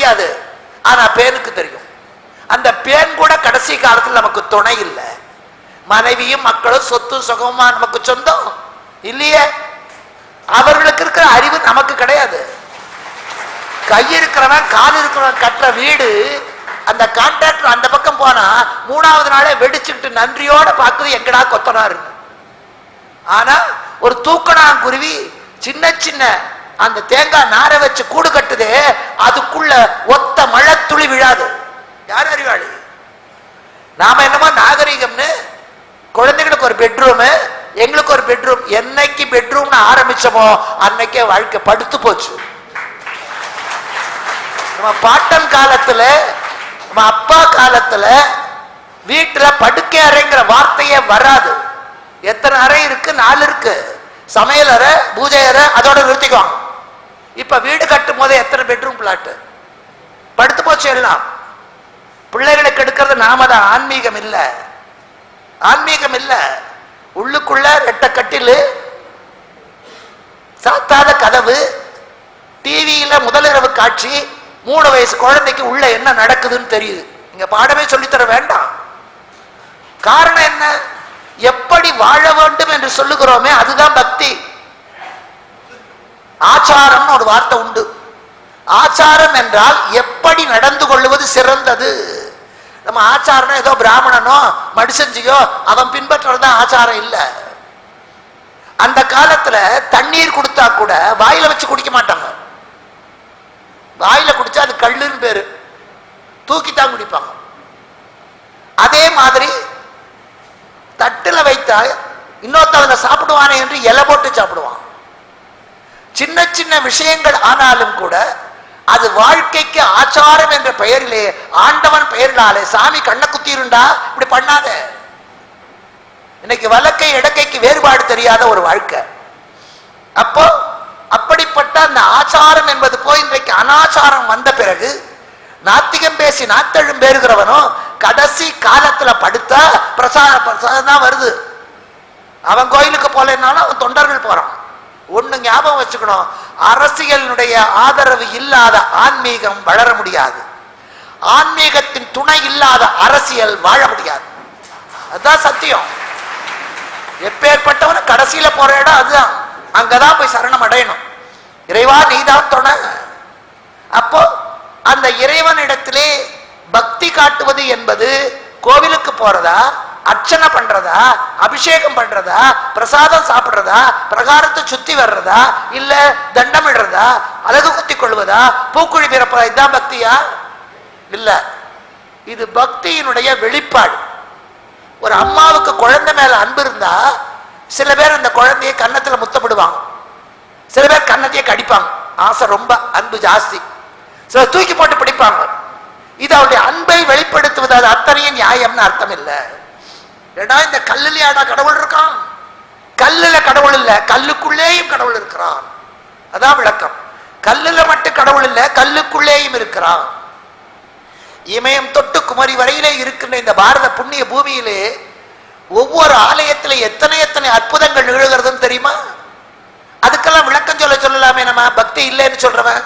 தெரியாது. ஆனா பேனுக்கு தெரியும். அந்த பேன் கூட கடைசி காலத்தில் நமக்கு துணை இல்லை. மனைவியும் மக்களும் சொத்தும் சுகமுமா நமக்கு சொந்தம்? இல்லையே. அவர்களுக்கு இருக்கிற அறிவு நமக்கு கிடையாது. கை இருக்கிறவன் கால் இருக்கிறவன் கட்டுற வீடு அந்த கான்ட்ராக்டர் அந்த பக்கம் போனா மூணாவது நாளே வெடிச்சுக்கிட்டு நன்றியோட பார்க்குறது எங்கடா கொத்தனாரு ஆனா ஒரு தூக்கணாங்குருவி சின்ன சின்ன அந்த தேங்காய் நாரை வச்சு கூடு கட்டுதே அதுக்குள்ள ஒத்த மழை துளி விழாது. யார் அறிவாளி? நாம என்னமோ நாகரிகம்னு குழந்தைகளுக்கு ஒரு பெட்ரூமு எங்களுக்கு ஒரு பெட்ரூம் என்னைக்கு பெட்ரூம்னு ஆரம்பிச்சோமோ அன்னைக்கே வாழ்க்கை படுத்து போச்சு. நம்ம பாட்டன் காலத்துல நம்ம அப்பா காலத்துல வீட்டுல படுக்கை அறைங்கிற வார்த்தையே வராது. எத்தனை அறை இருக்கு? நாலு இருக்கு. சமையல் அறை பூஜை அறை அதோட நிறுத்திக்குவாங்க. இப்ப வீடு கட்டும் போது எத்தனை பெட்ரூம் பிளாட்டு படுத்து போச்சு எல்லாம். பிள்ளைகளுக்கு எடுக்கிறது நாம தான் ஆன்மீகம் இல்லை. ஆன்மீகம் இல்லை. உள்ளுக்குள்ள ரெட்ட கட்டிலு சாத்தாத கதவு டிவியில முதலிரவு காட்சி மூணு வயசு குழந்தைக்கு உள்ள என்ன நடக்குதுன்னு தெரியுது. இங்க பாடமே சொல்லித்தர வேண்டாம். காரணம் என்ன? எப்படி வாழ வேண்டும் என்று சொல்லுகிறோமே அதுதான் பக்தி. ஆச்சாரம்னு ஒரு வார்த்தை உண்டு. ஆச்சாரம் என்றால் எப்படி நடந்து கொள்வது சிறந்தது? நம்ம ஆச்சாரம் ஏதோ பிராமணனோ மடிசஞ்சியோ அவன் பின்பற்றுறதுதான் ஆச்சாரம் இல்லை. அந்த காலத்துல தண்ணீர் கொடுத்தா கூட வாயில வச்சு குடிக்க மாட்டாங்க. வாயில குடிச்சா அது கல்லுன்னு பேரு. தூக்கித்தான் குடிப்பாங்க. அதே மாதிரி தட்டுல வைத்தா இன்னொருத்தவங்க சாப்பிடுவானே என்று இலை போட்டு சாப்பிடுவான். சின்ன சின்ன விஷயங்கள் ஆனாலும் கூட அது வாழ்க்கைக்கு ஆச்சாரம் என்ற பெயரிலே ஆண்டவன் பெயரினாலே சாமி கண்ணை குத்திருண்டா? இப்படி பண்ணாத. இன்னைக்கு வழக்கை இடக்கைக்கு வேறுபாடு தெரியாத ஒரு வாழ்க்கை. அப்போ அப்படிப்பட்ட அந்த ஆச்சாரம் என்பது போய் இன்றைக்கு அனாச்சாரம் வந்த பிறகு நாத்திகம் பேசி நாத்தழும் பேருகிறவனும் கடைசி காலத்துல படுத்தா பிரசாத பிரசாதம் தான் வருது. அவன் கோயிலுக்கு போலனாலும் அவன் தொண்டர்கள் போறான். ஒண்ணு ஞாபகம் வச்சுக்கணும். அரசியலினுடைய ஆதரவு இல்லாத ஆன்மீகம் வளர முடியாது. ஆன்மீகத்தின் துணை இல்லாத அரசியல் வாழ முடியாது. அதுதான் சத்தியம். எப்பேற்பட்டவன கடைசியில போற இடம் அதுதான். அங்கதான் போய் சரணம் அடையணும். இறைவா நீதான் துணை. அப்போ அந்த இறைவனிடத்திலே பக்தி காட்டுவது என்பது கோவிலுக்கு போறதா? அர்ச்சனை பண்றதா? அபிஷேகம் பண்றதா? பிரசாதம் சாப்பிடுறதா? பிரகாரத்தை சுத்தி வர்றதா? இல்ல தண்டமிடுறதா? அழகு குத்தி கொள்வதா? பூக்குழி பிறப்பதா? இதுதான் பக்தியா? இல்ல. இது பக்தியினுடைய வெளிப்பாடு. ஒரு அம்மாவுக்கு குழந்தை மேல அன்பு இருந்தா சில பேர் அந்த குழந்தைய கன்னத்துல முத்தப்படுவாங்க சில பேர் கன்னத்தையே கடிப்பாங்க. ஆசை ரொம்ப அன்பு ஜாஸ்தி. சில தூக்கி போட்டு பிடிப்பாங்க. இது அவருடைய அன்பை வெளிப்படுத்துவது அது அத்தனையும் நியாயம்னு அர்த்தம் இல்லை. ஏடா இந்த கல்லுலயாடா கடவுள் இருக்கான் கல்லுல கடவுள் இல்ல கல்லுக்குள்ளேயும் கடவுள் இருக்கிறான் அதான் விளக்கம். கல்லுல மட்டும் கடவுள் இல்ல கல்லுக்குள்ளேயும் இருக்கிறான் இமயம் தொட்டு குமரி வரையிலே இருக்கின்ற இந்த பாரத புண்ணிய பூமியிலே ஒவ்வொரு ஆலயத்துல எத்தனை எத்தனை அற்புதங்கள் நிகழ்கிறதுன்னு தெரியுமா? அதுக்கெல்லாம் விளக்கம் சொல்ல சொல்லலாமே நம்ம. பக்தி இல்லைன்னு சொல்றவன்.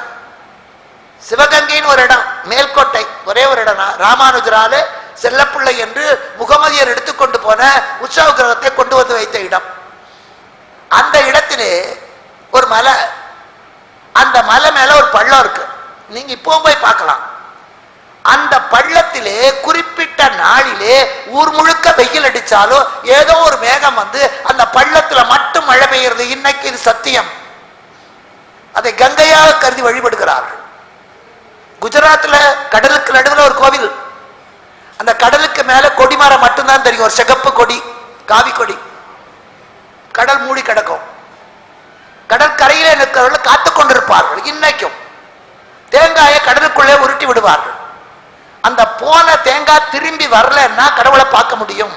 சிவகங்கைன்னு ஒரு இடம் மேல்கோட்டை ஒரே ஒரு இடம் தான். ராமானுஜரால செல்லப்பிள்ளை என்று முகமதியர் எடுத்துக்கொண்டு போன உற்சவ கிரகத்தை கொண்டு வந்து வைத்த இடம். அந்த இடத்திலே ஒரு மலை அந்த மலை மேல ஒரு பள்ளம் இருக்கு. நீங்க இப்பவும் போய் பார்க்கலாம். அந்த பள்ளத்திலே குறிப்பிட்ட நாளிலே ஊர் முழுக்க வெயில் அடிச்சாலும் ஏதோ ஒரு மேகம் வந்து அந்த பள்ளத்துல மட்டும் மழை பெய்யறது. இன்னைக்கு இது சத்தியம். அதை கங்கையாக கருதி வழிபடுகிறார்கள். குஜராத்ல கடலுக்கு நடுவில் ஒரு கோவில். அந்த கடலுக்கு மேல கொடிமரம் மட்டும்தான் தெரியும். ஒரு சிகப்பு கொடி காவி கொடி. கடல் மூடி கிடக்கும். கடற்கரையிலே நிற்கிறவர்கள் காத்து கொண்டிருப்பார்கள். இன்னைக்கும் தேங்காயை கடலுக்குள்ளே உருட்டி விடுவார்கள். அந்த போன தேங்காய் திரும்பி வரலன்னா கடவுளை பார்க்க முடியும்.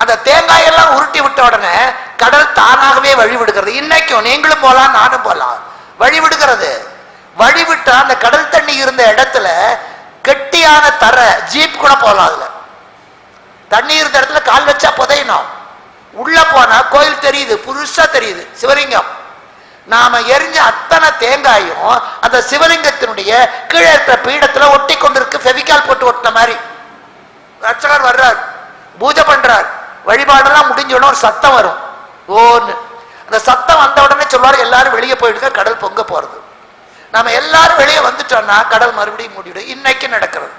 அந்த தேங்காயெல்லாம் உருட்டி விட்ட உடனே கடல் தானாகவே வழி விடுகிறது இன்னைக்கும் நீங்களும் போலாம் நானும் போலாம். வழி விடுகிறது வழி விட்டா அந்த கடல் தண்ணி இருந்த இடத்துல கெட்டியான தர ஜீப் கூட போகலாம் அதுல. தண்ணி இருந்த இடத்துல கால் வச்சா புதையணும். உள்ள போனா கோயில் தெரியுது புதுசா தெரியுது சிவலிங்கம். நாம எரிஞ்ச அத்தனை தேங்காயும் அந்த சிவலிங்கத்தினுடைய கீழே இருக்கிற பீடத்துல ஒட்டி கொண்டிருக்கு ஃபெவிக்கால் போட்டு ஒட்டின மாதிரி. அர்ச்சகர் வர்றார் பூஜை பண்றார். வழிபாடெல்லாம் முடிஞ்சோடனே ஒரு சத்தம் வரும். ஓன்னு. அந்த சத்தம் வந்த உடனே சொல்லுவார் எல்லாரும் வெளியே போயிடுங்க கடல் பொங்க போறது. நம்ம எல்லாரும் வெளியே வந்துட்டோம்னா கடல் மறுபடியும் மூடிவிடும் இன்னைக்கு நடக்கிறது.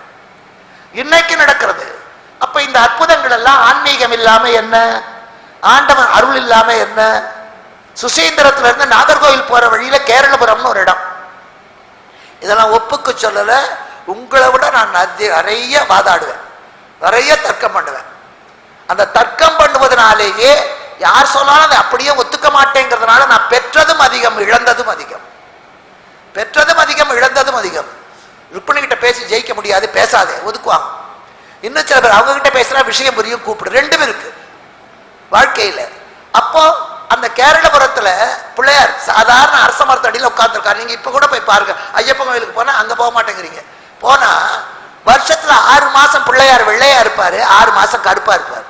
இன்னைக்கு நடக்கிறது. அப்ப இந்த அற்புதங்கள் எல்லாம் ஆன்மீகம் இல்லாம என்ன? ஆண்டவன் அருள் இல்லாம என்ன? சுசீந்திரத்துல இருந்து நாகர்கோவில் போற வழியில கேரளபுரம்னு ஒரு இடம். இதெல்லாம் ஒப்புக்கு சொல்லல. உங்களை விட நான் நிறைய வாதாடுவேன். நிறைய தர்க்கம் பண்ணுவேன். அந்த தர்க்கம் பண்ணுவதனாலேயே யார் சொன்னாலும் அதை அப்படியே ஒத்துக்க மாட்டேங்கிறதுனால நான் பெற்றதும் அதிகம் இழந்ததும் அதிகம். பெற்றதும் அதிகம் இழந்ததும் அதிகம். ருக்மணிகிட்ட பேசி ஜெயிக்க முடியாது பேசாதே ஒதுக்குவாங்க. இன்னும் சில பேர் அவங்ககிட்ட பேசுனா விஷயம் புரியும் கூப்பிடு. ரெண்டும் இருக்கு. வாழ்க்கையில். அப்போ அந்த கேரளபுரத்தில் பிள்ளையார் சாதாரண அரச மரத்தடியில் உட்காந்துருக்காரு நீங்கள் இப்போ கூட போய் பாருங்க. ஐயப்பன் கோயிலுக்கு போனால் அங்கே போக மாட்டேங்கிறீங்க. போனால் வருஷத்தில் ஆறு மாதம் பிள்ளையார் வெள்ளையாக இருப்பார் ஆறு மாதம் கருப்பாக இருப்பார்.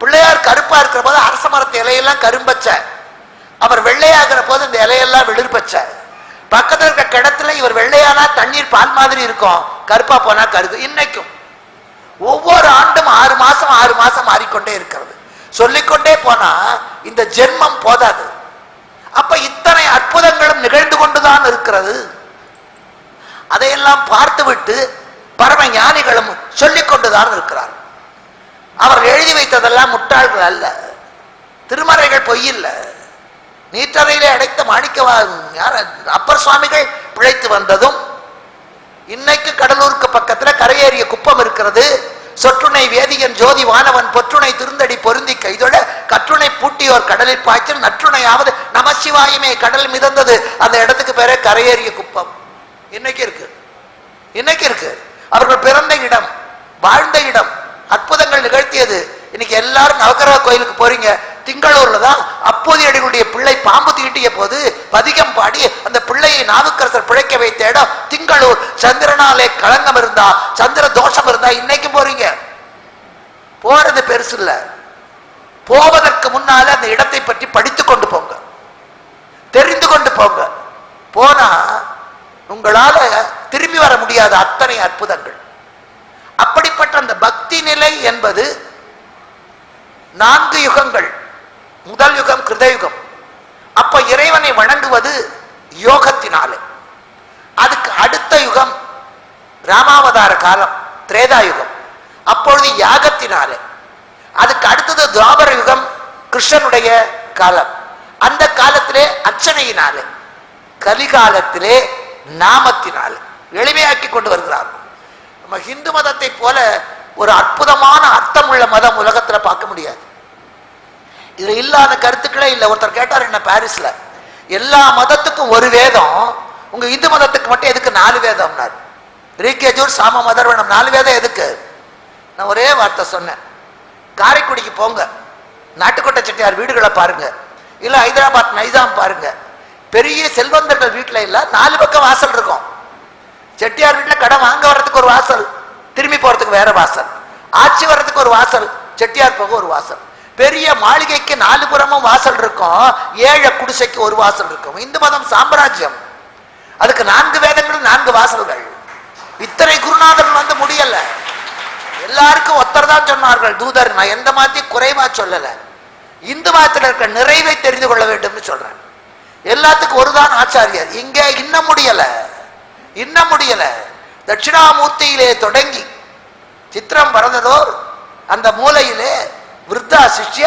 பிள்ளையார் கருப்பாக இருக்கிற போது அரச மரத்து இலையெல்லாம் கரும்பச்ச அவர் வெள்ளையாகிற போது இந்த இலையெல்லாம் வெளிர்பச்ச பக்கத்துல இருக்க கிணத்துல இவர் வெள்ளையானா தண்ணீர் பால் மாதிரி இருக்கும். கருப்பா போனா கருது. இன்னைக்கும் ஒவ்வொரு ஆண்டும் ஆறு மாசம் ஆறு மாசம் மாறிக்கொண்டே இருக்கிறது. சொல்லிக்கொண்டே போனா இந்த ஜென்மம் போதாது. அப்ப இத்தனை அற்புதங்களும் நிகழ்ந்து கொண்டுதான் இருக்கிறது. அதையெல்லாம் பார்த்துவிட்டு பரம ஞானிகளும் சொல்லிக்கொண்டுதான் இருக்கிறார். அவர் எழுதி வைத்ததெல்லாம் முட்டாள்கள் அல்ல. திருமறைகள் பொய்யில்லை நீற்றறையிலே அடைத்த மாணிக்க யார்? அப்பர் சுவாமிகள் பிழைத்து வந்ததும் இன்னைக்கு கடலூருக்கு பக்கத்துல கரையேறிய குப்பம் இருக்கிறது. சொற்றுணை வேதியன் ஜோதி வானவன் பொற்றுனை திருந்தடி பொருந்தி கைதொட கற்றுணை பூட்டியோர் கடலில் பாய்ச்சல் நற்றுணையாவது நமசிவாயுமே கடல் மிதந்தது. அந்த இடத்துக்கு பேரே கரையேறிய குப்பம். இன்னைக்கு இருக்கு. இன்னைக்கு இருக்கு. அவர்கள் பிறந்த இடம் வாழ்ந்த இடம் அற்புதங்கள் நிகழ்த்தியது. இன்னைக்கு எல்லாரும் நவகிரக கோயிலுக்கு போறீங்க. திங்களூர்ல தான் அப்போது அடிகளுடைய பிள்ளை பாம்பு தீட்டிய போது பதிகம் பாடி அந்த பிள்ளையை நாவுக்கரசர் பிழைக்க வைத்த இடம் திங்களூர் சந்திரனாலே களங்கம் இருந்தா சந்திர தோஷம் இருந்தா இன்னைக்கு போறீங்க. போறது பெருசு இல்ல. போவதற்கு முன்னால அந்த இடத்தை பற்றி படித்து கொண்டு போங்க. தெரிந்து கொண்டு போங்க. போனா உங்களால திரும்பி வர முடியாத அத்தனை அற்புதங்கள். அப்படிப்பட்ட அந்த பக்தி நிலை என்பது நான்கு யுகங்கள். முதல் யுகம் கிருதயுகம் அப்ப இறைவனை வணங்குவது யோகத்தினாலே. அதுக்கு அடுத்த யுகம் ராமாவதார காலம் திரேதா யுகம். அப்பொழுது யாகத்தினாலே. அதுக்கு அடுத்தது துவாபர யுகம் கிருஷ்ணனுடைய காலம். அந்த காலத்திலே அர்ச்சனையினாலே. கலிகாலத்திலே நாமத்தினாலே. எளிமையாக்கி கொண்டு வருகிறார். நம்ம ஹிந்து மதத்தை போல ஒரு அற்புதமான அர்த்தம் உள்ள மதம் உலகத்துல பார்க்க முடியாது. இதுல இல்லாத கருத்துக்களே இல்லை. ஒருத்தர் கேட்டார் என்ன பாரிஸ்ல? எல்லா மதத்துக்கும் ஒரு வேதம். உங்க இந்து மதத்துக்கு மட்டும் எதுக்கு நாலு வேதம்னார்? ரீகேஜூர் சாம மதர்வனம் நாலு வேதம் எதுக்கு? நான் ஒரே வார்த்தை சொன்னேன். காரைக்குடிக்கு போங்க. நாட்டுக்கோட்டை செட்டியார் வீடுகளை பாருங்க. இல்ல ஹைதராபாத் நைசாம் பாருங்க. பெரிய செல்வந்தர்கள் வீட்டுல இல்ல நாலு பக்கம் வாசல் இருக்கும். செட்டியார் வீட்டுல கடன் வாங்க வர்றதுக்கு ஒரு வாசல் திரும்பி போறதுக்கு வேற வாசல். ஆட்சி வர்றதுக்கு ஒரு வாசல் செட்டியார் போக ஒரு வாசல். பெரிய மாளிகைக்கு நாலு புறமும் வாசல் இருக்கும் ஏழை குடிசைக்கு ஒரு வாசல் இருக்கும். இந்து மதம் சாம்ராஜ்யம். அதுக்கு நான்கு வேதங்களும் நான்கு வாசல்கள். இத்தனை குருநாதர் வந்து முடியல. எல்லாருக்கும் ஒத்தர் தான் சொன்னார்கள் தூதர் நான் எந்த மாதிரி குறைவா சொல்லல. இந்து மதத்தில் இருக்கிற நிறைவை தெரிந்து கொள்ள வேண்டும்னு சொல்றேன். எல்லாத்துக்கும் ஒருதான் ஆச்சாரியர். இங்க இன்னும் முடியல. இன்னும் முடியல. தட்சிணாமூர்த்தியிலே தொடங்கி சித்திரம் பறந்ததோர் அந்த மூலையிலே விருத்தா சிஷ்ய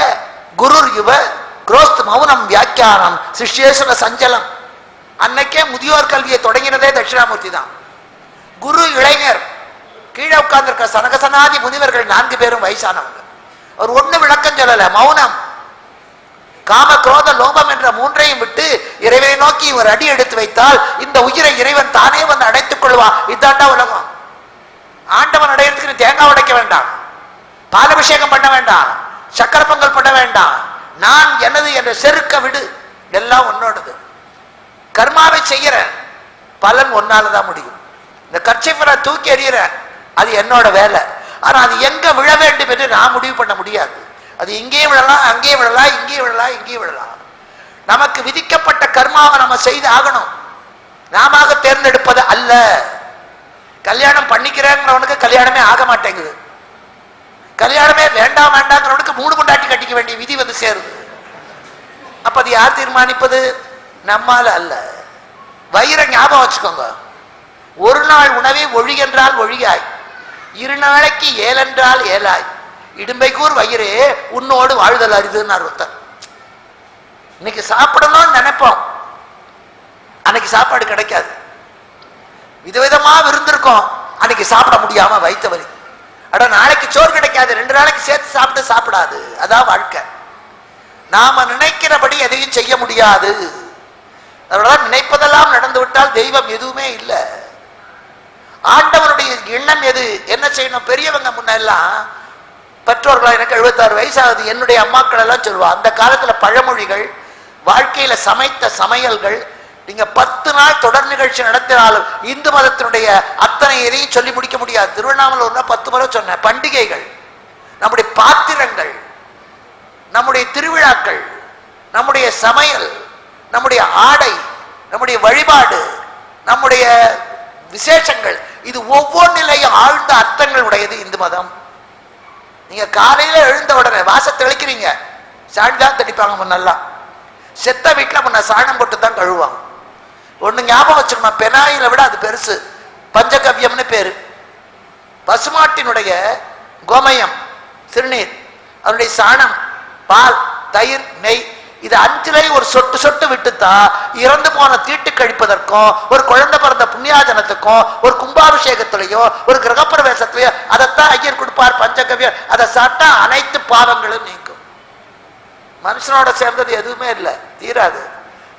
குருர் யுவ குரோஸ்து மௌனம் வியாக்கியானம். சிஷ்யேஸ்வர சஞ்சலம். அன்னைக்கே முதியோர் கல்வியை தொடங்கினதே தட்சிணாமூர்த்தி தான். குரு இளைஞர். கீழே உட்கார்ந்திருக்க சனகசனாதி முனிவர்கள் நான்கு பேரும் வயசானவங்க. அவர் ஒண்ணு விளக்கம் சொல்லல மௌனம். காம குரோத லோபம் என்ற மூன்றையும் விட்டு இறைவனை நோக்கி ஒரு அடி எடுத்து வைத்தால் இந்த உயிரை இறைவன் தானே வந்து அடைத்துக் கொள்வான். இதாண்டா உலகம். ஆண்டவன் அடையறதுக்கு தேங்காய் உடைக்க வேண்டாம். பாலபிஷேகம் பண்ண வேண்டாம். சக்கர பொங்கல் பண்ண வேண்டாம். நான் எனது என்ற செருக்க விடு. எல்லாம் உன்னோடது. கர்மாவை செய்யறேன் பலன் ஒன்னாலதான் முடியும். இந்த கட்சிப்பரை தூக்கி எறிகிறேன் அது என்னோட வேலை. ஆனால் அது எங்க விழ வேண்டும் என்று நான் முடிவு பண்ண முடியாது. அது இங்கேயே விழலாம் அங்கேயே விழலாம் இங்கேயே விழலாம் இங்கேயே விழலாம். நமக்கு விதிக்கப்பட்ட கர்மாவை நம்ம செய்து ஆகணும். நாம தேர்ந்தெடுப்பது அல்ல. கல்யாணம் பண்ணிக்கிறேங்கிறவனுக்கு கல்யாணமே ஆக மாட்டேங்குது. கல்யாணமே வேண்டாம் வேண்டாங்கிறவனுக்கு மூணு கொண்டாட்டி கட்டிக்க வேண்டிய விதி வந்து சேருது. அப்ப அது யார் தீர்மானிப்பது? நம்மால அல்ல. வயிற ஞாபகம் வச்சுக்கோங்க. ஒரு நாள் உணவே ஒழிகென்றால் ஒழியாய். இரு நாளைக்கு ஏலென்றால் ஏலாய். இடும்பைக்கூர் வயிறே உன்னோடு வாழ்தல் அரிதுன்னு ஒருத்தர் இன்னைக்கு சாப்பிடணும்னு நினைப்போம். அன்னைக்கு சாப்பாடு கிடைக்காது. விதவிதமா விருந்திருக்கோம். அன்னைக்கு சாப்பிட முடியாம வைத்த வலி அட நாளைக்கு சோறு கிடைக்காது. ரெண்டு நாளைக்கு சேர்த்து சாப்பிட்டு சாப்பிடாது. அதான் வாழ்க்கை. நாம நினைக்கிறபடி எதையும் செய்ய முடியாது. அதனாலதான் நினைப்பதெல்லாம் நடந்து விட்டால் தெய்வம் எதுவுமே இல்லை. ஆண்டவனுடைய எண்ணம் எது? என்ன செய்யணும்? பெரியவங்க முன்னெல்லாம் பெற்றோர்களா எனக்கு எழுபத்தாறு வயசாகுது. என்னுடைய அம்மாக்கள் எல்லாம் சொல்லுவா அந்த காலத்துல பழமொழிகள் வாழ்க்கையில சமைத்த சமையல்கள் நீங்க பத்து நாள் தொடர் நிகழ்ச்சி நடத்தினாலும் இந்து மதத்தினுடைய அத்தனை எதையும் சொல்லி முடிக்க முடியாது. திருவண்ணாமலை பத்து முறை சொன்ன பண்டிகைகள் நம்முடைய பாத்திரங்கள் நம்முடைய திருவிழாக்கள் நம்முடைய சமையல் நம்முடைய ஆடை நம்முடைய வழிபாடு நம்முடைய விசேஷங்கள் இது ஒவ்வொரு நிலையும் ஆழ்ந்த அர்த்தங்கள் உடையது இந்து மதம். நீங்க காலையில எழுந்த உடனே வாச தெளிக்கிறீங்க. சாணி தான் தெளிப்பாங்க முன்னெல்லாம். செத்த வீட்டில் முன்ன சாணம் போட்டு தான் கழுவாங்க ஒன்று ஞாபகம் வச்சுக்கணும். பெனாயில விட அது பெருசு. பஞ்சகவ்யம்னு பேரு. பசுமாட்டினுடைய கோமயம் சிறுநீர் அதனுடைய சாணம் பால் தயிர் நெய் இது அஞ்சுலை ஒரு சொட்டு சொட்டு விட்டுத்தா இறந்து போன தீட்டு கழிப்பதற்கும் ஒரு குழந்தை பிறந்த புண்ணியாஜனத்துக்கும் ஒரு கும்பாபிஷேகத்திலையோ ஒரு கிரகப்பிரவேசத்திலையோ அதைத்தான் ஐயர் கொடுப்பார் பஞ்சகவியம். அதை சாப்பிட்டா அனைத்து பாவங்களும் நீங்கும். மனுஷனோட சேர்ந்தது எதுவுமே இல்லை. தீராது.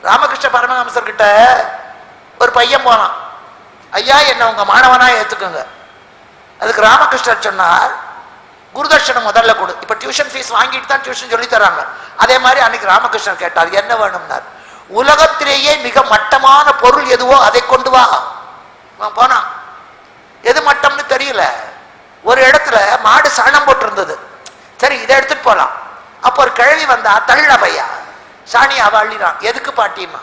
ராமகிருஷ்ண பரமஹம்சர் கிட்ட ஒரு பையன் போனான். ஐயா என்ன உங்க மாணவனா ஏற்றுக்குங்க அதுக்கு ராமகிருஷ்ணர் சொன்னார் குருதர்ஷனம் முதல்ல கொடு. இப்ப டியூஷன் ஃபீஸ் வாங்கிட்டு தான் டியூஷன் சொல்லி தராங்க. அதே மாதிரி அன்னைக்கு ராமகிருஷ்ணன் கேட்டார் என்ன வேணும்னார்? உலகத்திலேயே மிக மட்டமான பொருள் எதுவோ அதை கொண்டு வா. அவன் போனான். எது மட்டம்னு தெரியல. ஒரு இடத்துல மாடு சாணம் போட்டு இருந்தது சரி இதை எடுத்துட்டு போலாம். அப்போ ஒரு கிழவி வந்தா தள்ள பையா. சாணி அவள் அள்ளினான் எதுக்கு பாட்டியம்மா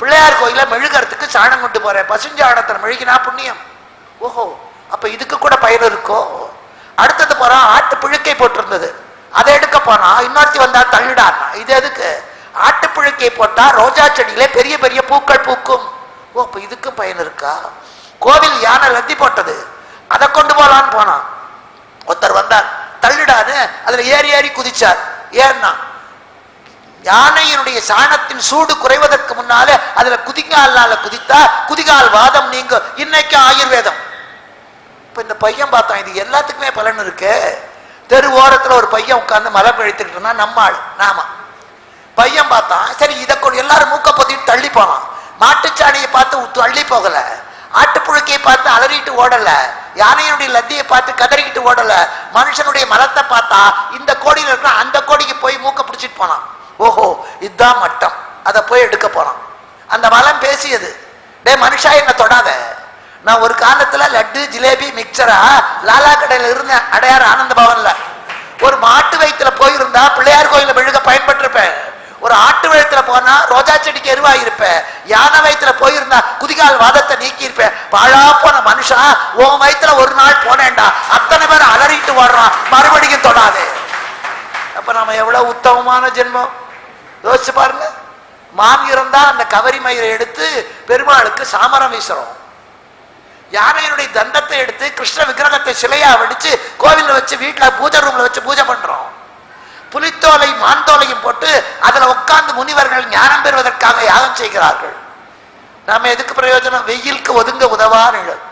பிள்ளையார் கோயில மெழுகிறதுக்கு சாணம் கொண்டு போறேன். பசுஞ்சாணத்தில் மெழுகினா புண்ணியம். ஓஹோ அப்ப இதுக்கு கூட பயன் இருக்கோ? அடுத்தது போறான் ஆட்டு புழுக்கை போட்டிருந்தது. அதை எடுக்க போனா இன்னொருத்தி வந்தா தள்ளிடான்னா? இது எதுக்கு? ஆட்டு புழுக்கை போட்டா ரோஜா செடியிலே பெரிய பெரிய பூக்கள் பூக்கும். ஓ அப்ப இதுக்கும் பயன் இருக்கா? கோவில் யானை லத்தி போட்டது. அதை கொண்டு போலான்னு போனான். ஒருத்தர் வந்தார். தள்ளிடான்னு அதுல ஏறி ஏறி குதிச்சார். ஏன்னா யானையினுடைய சாணத்தின் சூடு குறைவதற்கு முன்னால அதுல குதிங்காலால குதித்தா குதிகால் வாதம் நீங்க. இன்னைக்கு ஆயுர்வேதம். இப்ப இந்த பையன் பார்த்தான் இது எல்லாத்துக்குமே பலன் இருக்கு. தெரு ஓரத்துல ஒரு பையன் உட்கார்ந்து மரம் எழுத்துக்கிட்டு இருந்தா நம்ம ஆள் நாம. பையன் பார்த்தான் சரி இதை கொண்டு எல்லாரும் மூக்க பொத்திட்டு தள்ளி போனான். மாட்டுச்சாணியை பார்த்து தள்ளி போகல. ஆட்டுப்புழுக்கையை பார்த்து அலறிட்டு ஓடல. யானையினுடைய லத்தியை பார்த்து கதறிக்கிட்டு ஓடல. மனுஷனுடைய மரத்தை பார்த்தா இந்த கோடியில் இருக்கிற அந்த கோடிக்கு போய் மூக்க பிடிச்சிட்டு போனான். ஓஹோ இதுதான் மட்டம். அதை போய் எடுக்க போனான் அந்த மலம் பேசியது டே மனுஷா என்ன தொடாத. நான் ஒரு காலத்துல லட்டு ஜிலேபி மிக்சரா லாலா கடையில இருந்தேன் அடையாறு ஆனந்த பவன்ல. ஒரு மாட்டு வயிற்றுல போயிருந்தா பிள்ளையார் கோயில விழுக பயன்பட்டிருப்பேன். ஒரு ஆட்டு வயிற்றுல போனா ரோஜா செடிக்கு எருவாயிருப்பேன். யானை வயத்துல போயிருந்தா குதிகால் வாதத்தை நீக்கி இருப்பேன் பாழா போன மனுஷா உன் வயத்துல ஒரு நாள் போனேன்டா. அத்தனை பேர் அலறிட்டு ஓடுறான். மறுபடியும் தொடாதே. அப்ப நம்ம எவ்வளவு உத்தமமான ஜென்மம். யோசிச்சு பாருங்க. மான் இருந்தா அந்த கவரி மயிரை எடுத்து பெருமாளுக்கு சாமரம் வீசுறோம். யானையினுடைய தண்டத்தை எடுத்து கிருஷ்ண விக்கிரகத்தை சிலையா வடிச்சு கோவில்ல வச்சு வீட்டுல பூஜை ரூம்ல வச்சு பூஜை பண்றோம். புலித்தோலை மான்தோலையும் போட்டு அதுல உட்கார்ந்து முனிவர்கள் ஞானம் பெறுவதற்காக யாகம் செய்கிறார்கள். நாம எதுக்கு பிரயோஜனம்? வெயிலுக்கு ஒதுங்க உதவா நிழல்